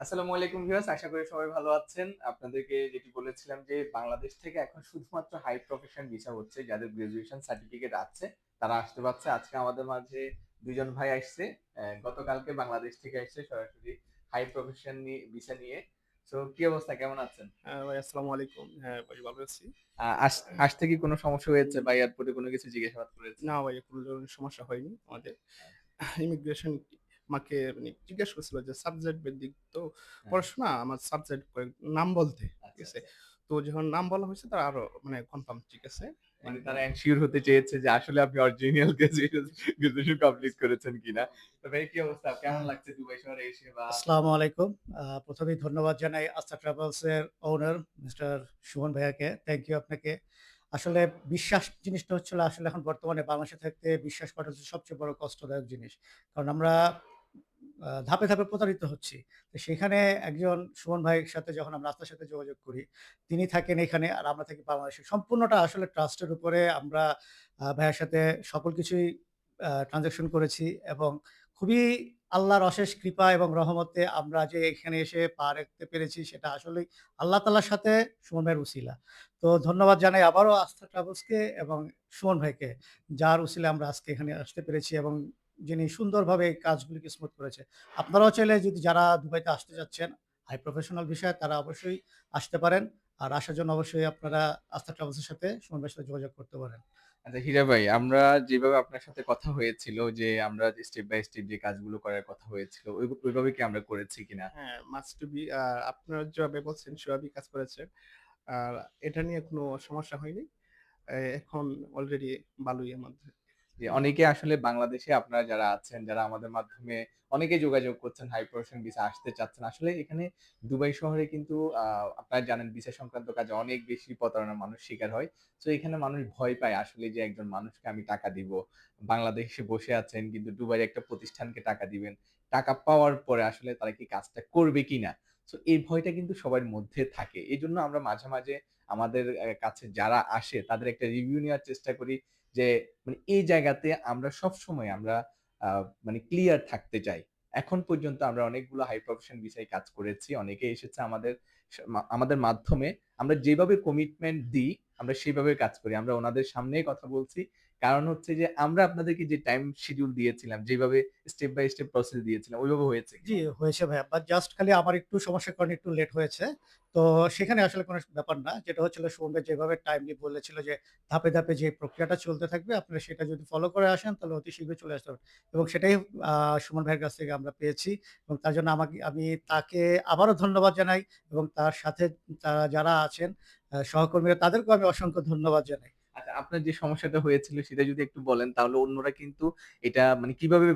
আসসালামু আলাইকুম ভিউয়ার্স আশা করি সবাই ভালো আছেন। আপনাদেরকে যেটি বলেছিলাম যে বাংলাদেশ থেকে এখন শুধুমাত্র হাই প্রফেশন ভিসা হচ্ছে যাদের গ্রাজুয়েশন সার্টিফিকেট আছে তারা আসতে পারছে। আজকে আমাদের মাঝে দুজন ভাই আসছে গতকালকে বাংলাদেশ থেকে আসছে সরাসরি হাই প্রফেশন নিয়ে ভিসা নিয়ে। তো কি অবস্থা? কেমন আছেন? হ্যাঁ ভাই আসসালামু আলাইকুম। হ্যাঁ ভাই ভালো আছি। আসতে কি কোনো সমস্যা হয়েছে বা এয়ারপোর্টে কোনো কিছু জিজ্ঞাসাবাদ করেছে না ভাই কোনো ধরনের সমস্যা হয়নি আমাদের। ইমিগ্রেশন আমাকে মানে জিজ্ঞেস করছিল যে সাবজেক্ট ভিত্তিক তো পড়াশোনা আমার সাবজেক্ট নাম বলতে ঠিক আচ্ছা, আছে তো যখন নাম বলা হয়েছে তারা আরও মানে কনফার্ম ঠিক আছে? মানে তারা এনশিওর হতে চেয়েছে যে আসলে আপনি অরিজিনাল গ্রাজুয়েশন কমপ্লিট করেছেন কিনা। তো ভাই কি অবস্থা? কেমন লাগছে দুবাই শহরে এসে বা আসসালামু আলাইকুম। আহ, প্রথমেই ধন্যবাদ জানাই আস্থা ট্রাভেলস এর ওনার মিস্টার সুমন ভাইয়াকে। থ্যাংক ইউ আপনাকে। আসলে বিশ্বাস জিনিসটা হচ্ছিল আসলে এখন বর্তমানে বাংলাদেশে থাকতে বিশ্বাস করা হচ্ছে সবচেয়ে বড় কষ্টদায়ক জিনিস। কারণ আমরা ধাপে ধাপে প্রতারিত হচ্ছি তো সেখানে একজন সুমন ভাইয়ের সাথে যখন আমরা আস্থার সাথে যোগাযোগ করি, তিনি থাকেন এখানে আর আমরা থাকি বাংলাদেশে সম্পূর্ণটা আসলে ট্রাস্টের উপরে আমরা ভাইয়ের সাথে সকল কিছুই ট্রানজাকশন করেছি এবং খুবই আল্লাহর অশেষ কৃপা এবং রহমতে আমরা যে এখানে এসে পা রাখতে পেরেছি সেটা আসলেই আল্লাহ তাআলার সাথে সুমন ভাইয়ের উসিলা। তো ধন্যবাদ জানাই আবারও আস্থা ট্রাভেলসকে এবং সুমন ভাইকে। যার উসিলায় আমরা আজকে এখানে আসতে পেরেছি এবং যিনি সুন্দরভাবে এই কাজগুলিকে স্মুথ করেছে। আপনারাও চাইলে যদি যারা দুবাইতে আসতে যাচ্ছেন, হাই প্রফেশনাল বিষয় তারা অবশ্যই আসতে পারেন। আর আসার জন্য অবশ্যই আপনারা আস্থা ট্রাভেলসের সাথে ভাইয়ের সাথে যোগাযোগ করতে পারেন। আচ্ছা হীরা ভাই আমরা যেভাবে আপনার সাথে কথা হয়েছিল যে আমরা স্টেপ বাই স্টেপ যে কাজগুলো করার কথা হয়েছিল ওই ওইভাবে কি আমরা করেছি কিনা হ্যাঁ মাস্ট টু বি আপনারা যেভাবে বলছেন সেভাবেই কাজ করেছে আর এটা নিয়ে কোনো সমস্যা হয়নি এখন অলরেডি ভালোই আমাদের যে অনেকে আসলে বাংলাদেশে আপনারা যারা আছেন, যারা আমাদের মাধ্যমে অনেকে যোগাযোগ করছেন হাই প্রফেশন ভিসা আসতে চাচ্ছেন, আসলে এখানে দুবাই শহরে কিন্তু আপনারা জানেন ভিসা সংক্রান্ত কাজে অনেক বেশি প্রতারণার মানুষ শিকার হয়। তো এখানে মানুষ ভয় পায় আসলে যে একজন মানুষকে আমি টাকা দিব। বাংলাদেশে বসে আছেন কিন্তু দুবাইয়ের একটা প্রতিষ্ঠানকে টাকা দিবেন। টাকা পাওয়ার পরে আসলে তারা কি কাজটা করবে কিনা? তো এই ভয়টা কিন্তু সবার মধ্যে থাকে। এই জন্য আমরা মাঝে মাঝে আমাদের কাছে যারা আসে তাদের একটা রিভিউ নেওয়ার চেষ্টা করি যে মানে এই জায়গাতে আমরা সব সময় আমরা মানে ক্লিয়ার থাকতে চাই। এখন পর্যন্ত আমরা অনেকগুলো হাই প্রফেশন বিষয়ে কাজ করেছি, অনেকে এসেছে আমাদের আমাদের মাধ্যমে। আমরা যেভাবে কমিটমেন্ট দিই, আমরা সেভাবে কাজ করি। আমরা ওনাদের সামনেই কথা বলছি। কারণ হচ্ছে যে আমরা আপনাদেরকে যে টাইম শিডিউল দিয়েছিলাম যেভাবে স্টেপ বাই স্টেপ প্রসেস দিয়েছিলাম ওইভাবে হয়েছে? জি, হয়েছে ভাইয়া। বাট জাস্ট খালি আমার একটু সমস্যার কারণে একটু লেট হয়েছে। তো সেখানে আসলে কোনো ব্যাপার না। যেটা হচ্ছিল সুমন ভাই যেভাবে টাইমলি বলেছিল যে ধাপে, ধাপে যে প্রক্রিয়াটা চলতে থাকবে আপনারা সেটা যদি ফলো করে আসেন তাহলে অতি শীঘ্রই চলে আসতে পারবেন। এবং সেটাই সুমন ভাইয়ের কাছ থেকে আমরা পেয়েছি এবং তার জন্য আমাকে আমি তাকে আবারও ধন্যবাদ জানাই এবং তার সাথে তারা যারা আছেন সহকর্মীরা তাদেরকেও আমি অসংখ্য ধন্যবাদ জানাই। আপনার যে সমস্যাটা হয়েছিল সেটা যদি একটু বলেন তাহলে অন্যরা কিন্তু এটা মানে কীভাবে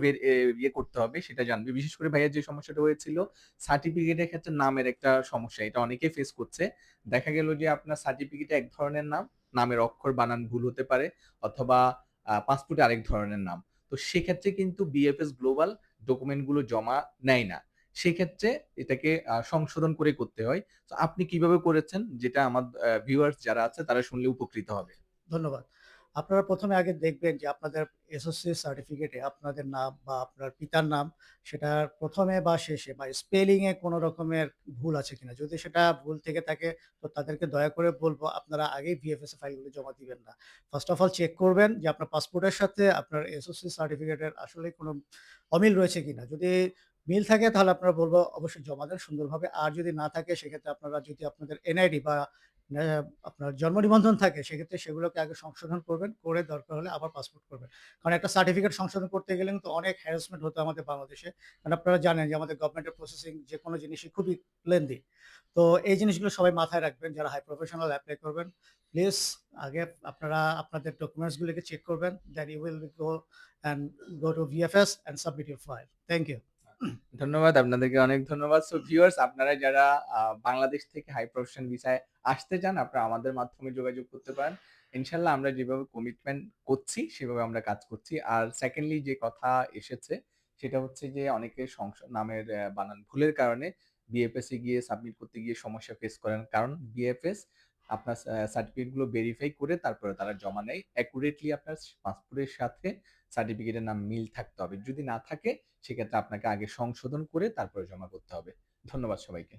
ইয়ে করতে হবে সেটা জানবে। বিশেষ করে ভাইয়ার যে সমস্যাটা হয়েছিল সার্টিফিকেটের ক্ষেত্রে নামের একটা সমস্যা। এটা অনেকেই ফেস করছে। দেখা গেল যে আপনার সার্টিফিকেটে এক ধরনের নাম, নামের অক্ষর বানান ভুল হতে পারে অথবা পাসপোর্টে আরেক ধরনের নাম। তো সেক্ষেত্রে কিন্তু বিএফএস গ্লোবাল ডকুমেন্টগুলো জমা নেয় না। সেক্ষেত্রে এটাকে আ সংশোধন করে করতে হয়। তো আপনি কীভাবে করেছেন যেটা আমার ভিউয়ার্স যারা আছে তারা শুনলে উপকৃত হবে? ধন্যবাদ। আপনারা ১ম এ আগে দেখবেন যে আপনাদের এসওসি সার্টিফিকেটে আপনাদের নাম বা আপনার পিতার নাম সেটার ১ম এ বা শেষে বা স্পেলিং এ কোন রকমের ভুল আছে কিনা। যদি সেটা ভুল থেকে থাকে, তো তাদেরকে দয়া করে বলব, আপনারা আগেই ভিএফএস ফাইলগুলো জমা দিবেন না। ফার্স্ট অফ অল চেক করবেন যে আপনার পাসপোর্টের সাথে আপনার এসওসি সার্টিফিকেটের আসলে কোনো অমিল রয়েছে কিনা। যদি মিল থাকে, তাহলে আপনারা বলব, অবশ্যই জমা দেন সুন্দরভাবে। আর যদি না থাকে, সেক্ষেত্রে আপনারা যদি আপনাদের এনআইডি বা আপনার জন্ম নিবন্ধন থাকে, সেক্ষেত্রে সেগুলোকে আগে সংশোধন করবেন। করে দরকার হলে আবার পাসপোর্ট করবেন। কারণ একটা সার্টিফিকেট সংশোধন করতে গেলে কিন্তু অনেক হ্যারাসমেন্ট হতো আমাদের বাংলাদেশে। কারণ আপনারা জানেন যে আমাদের গভর্নমেন্টের প্রসেসিং যেকোনো জিনিসই খুবই লেন্দি। তো এই জিনিসগুলো সবাই মাথায় রাখবেন, যারা হাই প্রফেশনাল অ্যাপ্লাই করবেন। প্লিজ আগে আপনারা আপনাদের ডকুমেন্টস গুলোকে চেক করবেন। Then you will go and go to VFS and submit your file. Thank you. ধন্যবাদ। আপনাদেরকে অনেক ধন্যবাদ। সো ভিউয়ার্স আপনারা যারা বাংলাদেশ থেকে হাই প্রফেশন ভিসায় আসতে চান, আপনারা আমাদের মাধ্যমে যোগাযোগ করতে পারেন। ইনশাআল্লাহ আমরা যেভাবে কমিটমেন্ট করছি, সেভাবে আমরা কাজ করছি। আর সেকেন্ডলি যে কথা এসেছে, সেটা হচ্ছে যে অনেকে সংসদ নামের বানান ভুলের কারণে বিএফএস এ গিয়ে সাবমিট করতে গিয়ে সমস্যা ফেস করেন। কারণ বিএফএস আপনার সার্টিফিকেটগুলো সার্টিফিকেটগুলো ভেরিফাই করে তারপরে তারা জমা নেয়। অ্যাকুরেটলি আপনার পাসপোর্টের সাথে সার্টিফিকেটের নাম মিল থাকতে হবে। যদি না থাকে, সেক্ষেত্রে আপনাকে আগে সংশোধন করে তারপরে জমা করতে হবে। ধন্যবাদ সবাইকে।